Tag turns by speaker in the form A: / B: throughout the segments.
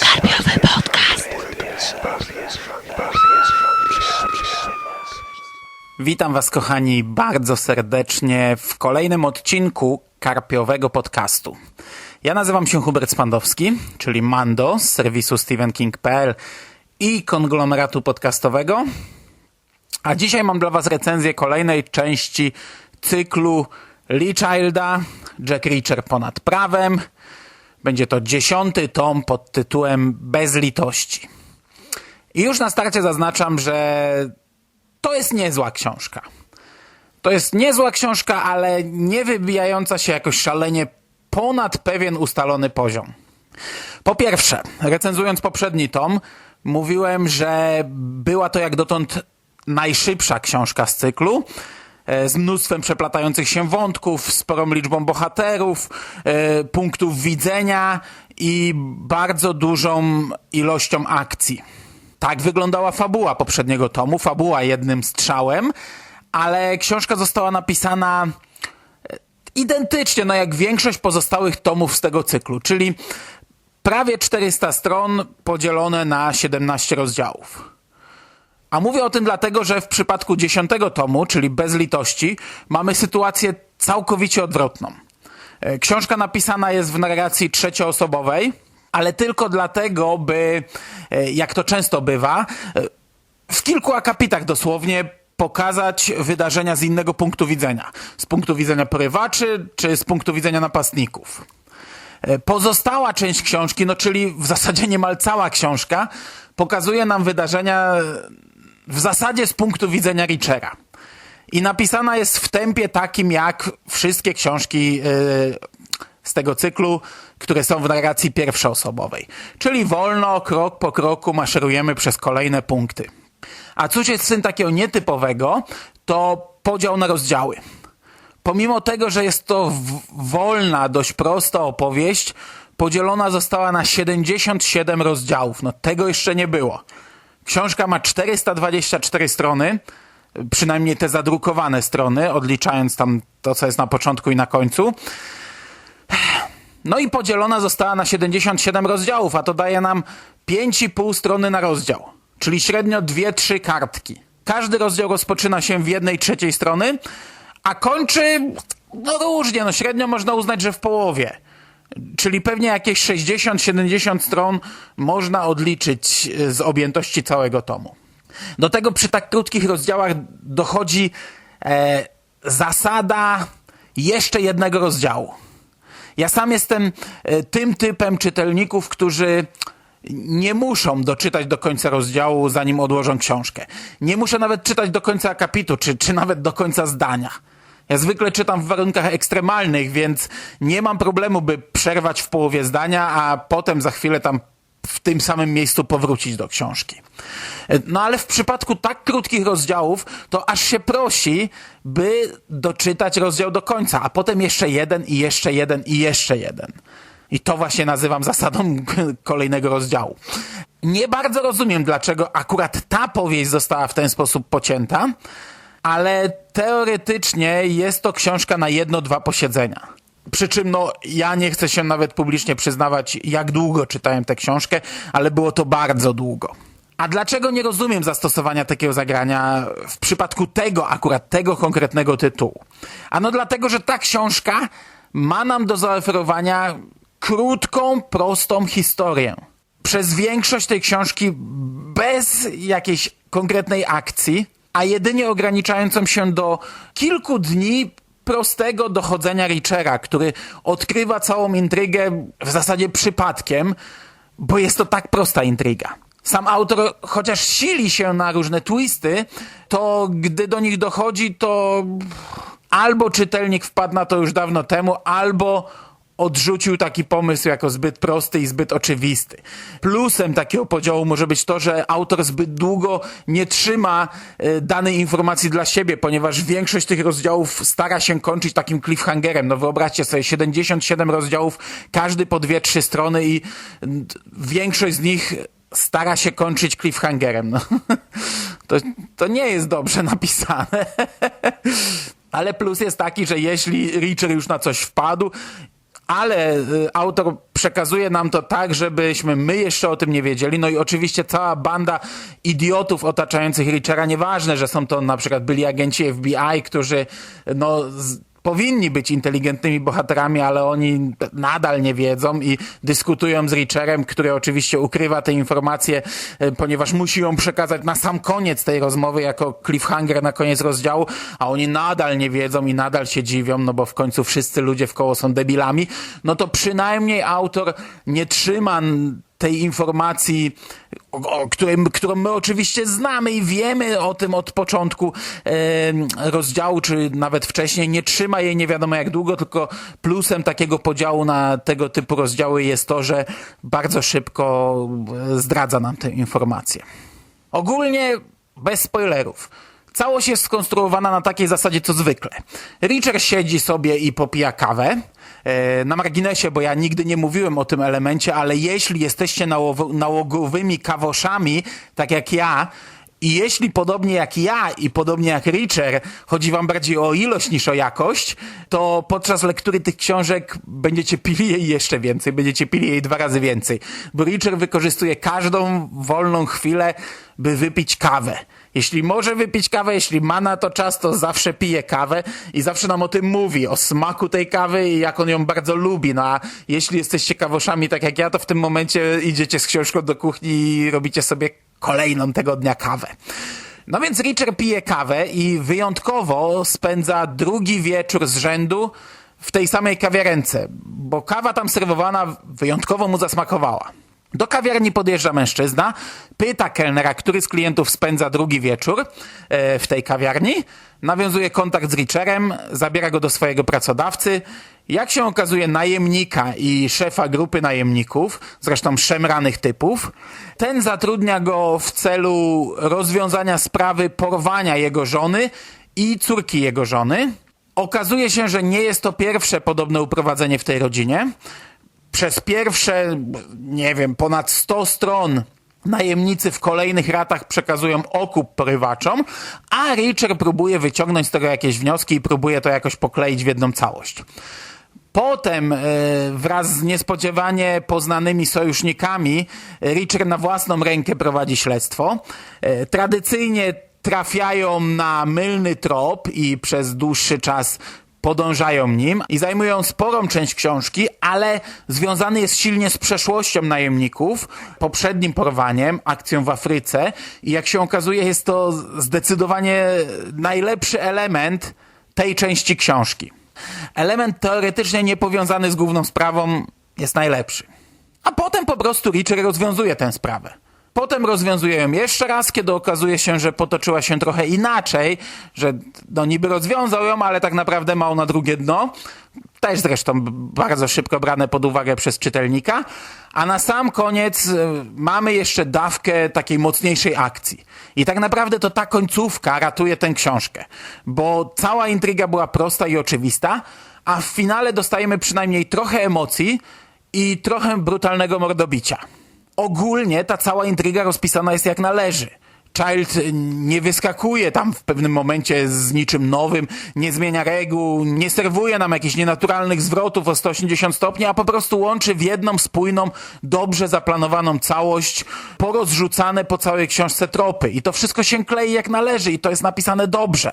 A: Karpiowy podcast.
B: Witam Was, kochani, bardzo serdecznie w kolejnym odcinku Karpiowego Podcastu. Ja nazywam się Hubert Spandowski, czyli Mando z serwisu StephenKing.pl i konglomeratu podcastowego. A dzisiaj mam dla Was recenzję kolejnej części cyklu Lee Childa, Jack Reacher ponad prawem. Będzie to dziesiąty tom pod tytułem Bez litości. I już na starcie zaznaczam, że to jest niezła książka. To jest niezła książka, ale nie wybijająca się jakoś szalenie ponad pewien ustalony poziom. Po pierwsze, recenzując poprzedni tom, mówiłem, że była to jak dotąd najszybsza książka z cyklu, z mnóstwem przeplatających się wątków, sporą liczbą bohaterów, e, punktów widzenia i bardzo dużą ilością akcji. Tak wyglądała fabuła poprzedniego tomu, fabuła jednym strzałem, ale książka została napisana e, identycznie, no jak większość pozostałych tomów z tego cyklu, czyli prawie 400 stron podzielone na 17 rozdziałów. A mówię o tym dlatego, że w przypadku dziesiątego tomu, czyli Bez litości, mamy sytuację całkowicie odwrotną. E, Książka napisana jest w narracji trzecioosobowej, ale tylko dlatego, by, e, jak to często bywa, e, w kilku akapitach dosłownie pokazać wydarzenia z innego punktu widzenia. Z punktu widzenia porywaczy, czy z punktu widzenia napastników. Pozostała część książki, no czyli w zasadzie niemal cała książka, pokazuje nam wydarzenia w zasadzie z punktu widzenia Richera. I napisana jest w tempie takim jak wszystkie książki yy, z tego cyklu, które są w narracji pierwszoosobowej. Czyli wolno, krok po kroku maszerujemy przez kolejne punkty. A cóż jest tym takiego nietypowego, to podział na rozdziały. Pomimo tego, że jest to wolna, dość prosta opowieść, podzielona została na 77 rozdziałów. No tego jeszcze nie było. Książka ma 424 strony, przynajmniej te zadrukowane strony, odliczając tam to, co jest na początku i na końcu. No i podzielona została na 77 rozdziałów, a to daje nam 5,5 strony na rozdział, czyli średnio 2-3 kartki. Każdy rozdział rozpoczyna się w jednej trzeciej strony, a kończy no różnie, no średnio można uznać, że w połowie. Czyli pewnie jakieś 60-70 stron można odliczyć y, z objętości całego tomu. Do tego przy tak krótkich rozdziałach dochodzi e, zasada jeszcze jednego rozdziału. Ja sam jestem e, tym typem czytelników, którzy nie muszą doczytać do końca rozdziału, zanim odłożą książkę. Nie muszę nawet czytać do końca akapitu, czy, czy nawet do końca zdania. Ja zwykle czytam w warunkach ekstremalnych, więc nie mam problemu, by przerwać w połowie zdania, a potem za chwilę tam w tym samym miejscu powrócić do książki. No ale w przypadku tak krótkich rozdziałów, to aż się prosi, by doczytać rozdział do końca, a potem jeszcze jeden i jeszcze jeden i jeszcze jeden. I to właśnie nazywam zasadą kolejnego rozdziału. Nie bardzo rozumiem, dlaczego akurat ta powieść została w ten sposób pocięta, ale teoretycznie jest to książka na jedno, dwa posiedzenia. Przy czym no, ja nie chcę się nawet publicznie przyznawać, jak długo czytałem tę książkę, ale było to bardzo długo. A dlaczego nie rozumiem zastosowania takiego zagrania w przypadku tego, akurat tego konkretnego tytułu? Ano dlatego, że ta książka ma nam do zaoferowania krótką, prostą historię. Przez większość tej książki bez jakiejś konkretnej akcji, a jedynie ograniczającą się do kilku dni prostego dochodzenia Richera, który odkrywa całą intrygę w zasadzie przypadkiem, bo jest to tak prosta intryga. Sam autor, chociaż sili się na różne twisty, to gdy do nich dochodzi, to albo czytelnik wpadł na to już dawno temu, albo odrzucił taki pomysł jako zbyt prosty i zbyt oczywisty. Plusem takiego podziału może być to, że autor zbyt długo nie trzyma e, danej informacji dla siebie, ponieważ większość tych rozdziałów stara się kończyć takim cliffhangerem. No wyobraźcie sobie, 77 rozdziałów, każdy po dwie, trzy strony i większość z nich stara się kończyć cliffhangerem. No. To, to nie jest dobrze napisane. Ale plus jest taki, że jeśli Richard już na coś wpadł, ale y, autor przekazuje nam to tak, żebyśmy my jeszcze o tym nie wiedzieli. No i oczywiście cała banda idiotów otaczających Richera, nieważne, że są to na przykład byli agenci FBI, którzy no powinni być inteligentnymi bohaterami, ale oni nadal nie wiedzą i dyskutują z Richerem, który oczywiście ukrywa te informacje, e, ponieważ musi ją przekazać na sam koniec tej rozmowy jako cliffhanger na koniec rozdziału, a oni nadal nie wiedzą i nadal się dziwią, no bo w końcu wszyscy ludzie w koło są debilami, no to przynajmniej autor nie trzyma tej informacji, o, którym, którą my oczywiście znamy i wiemy o tym od początku e, rozdziału, czy nawet wcześniej, nie trzyma jej nie wiadomo jak długo, tylko plusem takiego podziału na tego typu rozdziały jest to, że bardzo szybko zdradza nam tę informację. Ogólnie bez spoilerów. Całość jest skonstruowana na takiej zasadzie co zwykle. Richard siedzi sobie i popija kawę. E, na marginesie, bo ja nigdy nie mówiłem o tym elemencie, ale jeśli jesteście nałogowymi kawoszami, tak jak ja, i jeśli podobnie jak ja i podobnie jak Richer chodzi wam bardziej o ilość niż o jakość, to podczas lektury tych książek będziecie pili jej jeszcze więcej, będziecie pili jej dwa razy więcej. Bo Richer wykorzystuje każdą wolną chwilę, by wypić kawę. Jeśli może wypić kawę, jeśli ma na to czas, to zawsze pije kawę i zawsze nam o tym mówi, o smaku tej kawy i jak on ją bardzo lubi. No a jeśli jesteście kawoszami tak jak ja, to w tym momencie idziecie z książką do kuchni i robicie sobie kolejną tego dnia kawę. No więc Richard pije kawę i wyjątkowo spędza drugi wieczór z rzędu w tej samej kawiarence, bo kawa tam serwowana wyjątkowo mu zasmakowała. Do kawiarni podjeżdża mężczyzna, pyta kelnera, który z klientów spędza drugi wieczór e, w tej kawiarni, nawiązuje kontakt z Richerem, zabiera go do swojego pracodawcy. Jak się okazuje, najemnika i szefa grupy najemników, zresztą szemranych typów, ten zatrudnia go w celu rozwiązania sprawy porwania jego żony i córki jego żony. Okazuje się, że nie jest to pierwsze podobne uprowadzenie w tej rodzinie przez pierwsze, nie wiem, ponad 100 stron najemnicy w kolejnych ratach przekazują okup porywaczom, a Richard próbuje wyciągnąć z tego jakieś wnioski i próbuje to jakoś pokleić w jedną całość. Potem e, wraz z niespodziewanie poznanymi sojusznikami Richard na własną rękę prowadzi śledztwo. E, tradycyjnie trafiają na mylny trop i przez dłuższy czas podążają nim i zajmują sporą część książki, ale związany jest silnie z przeszłością najemników, poprzednim porwaniem, akcją w Afryce i jak się okazuje jest to zdecydowanie najlepszy element tej części książki. Element teoretycznie niepowiązany z główną sprawą jest najlepszy. A potem po prostu Richard rozwiązuje tę sprawę. Potem rozwiązuje ją jeszcze raz, kiedy okazuje się, że potoczyła się trochę inaczej, że no niby rozwiązał ją, ale tak naprawdę mał na drugie dno. Też zresztą bardzo szybko brane pod uwagę przez czytelnika. A na sam koniec y, mamy jeszcze dawkę takiej mocniejszej akcji. I tak naprawdę to ta końcówka ratuje tę książkę, bo cała intryga była prosta i oczywista, a w finale dostajemy przynajmniej trochę emocji i trochę brutalnego mordobicia ogólnie ta cała intryga rozpisana jest jak należy. Child nie wyskakuje tam w pewnym momencie z niczym nowym, nie zmienia reguł, nie serwuje nam jakichś nienaturalnych zwrotów o 180 stopni, a po prostu łączy w jedną spójną, dobrze zaplanowaną całość, porozrzucane po całej książce tropy. I to wszystko się klei jak należy i to jest napisane dobrze.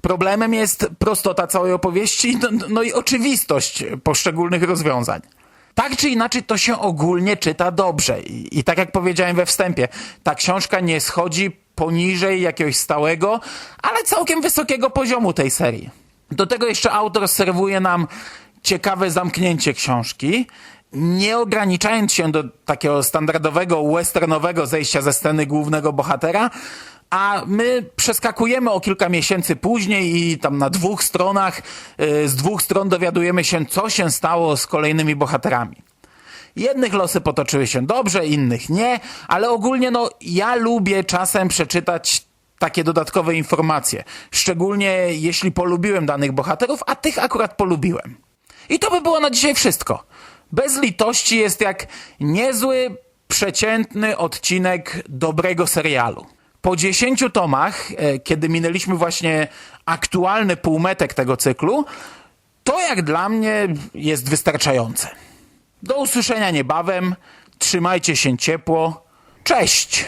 B: Problemem jest prostota całej opowieści, no, no i oczywistość poszczególnych rozwiązań tak czy inaczej to się ogólnie czyta dobrze. I, I, tak jak powiedziałem we wstępie, ta książka nie schodzi poniżej jakiegoś stałego, ale całkiem wysokiego poziomu tej serii. Do tego jeszcze autor serwuje nam ciekawe zamknięcie książki, nie ograniczając się do takiego standardowego westernowego zejścia ze sceny głównego bohatera, a my przeskakujemy o kilka miesięcy później i tam na dwóch stronach, y, z dwóch stron dowiadujemy się, co się stało z kolejnymi bohaterami. Jednych losy potoczyły się dobrze, innych nie, ale ogólnie no ja lubię czasem przeczytać takie dodatkowe informacje. Szczególnie jeśli polubiłem danych bohaterów, a tych akurat polubiłem. I to by było na dzisiaj wszystko. Bez litości jest jak niezły, przeciętny odcinek dobrego serialu po 10 tomach, e, kiedy minęliśmy właśnie aktualny półmetek tego cyklu, To jak dla mnie jest wystarczające. Do usłyszenia niebawem. Trzymajcie się ciepło. Cześć!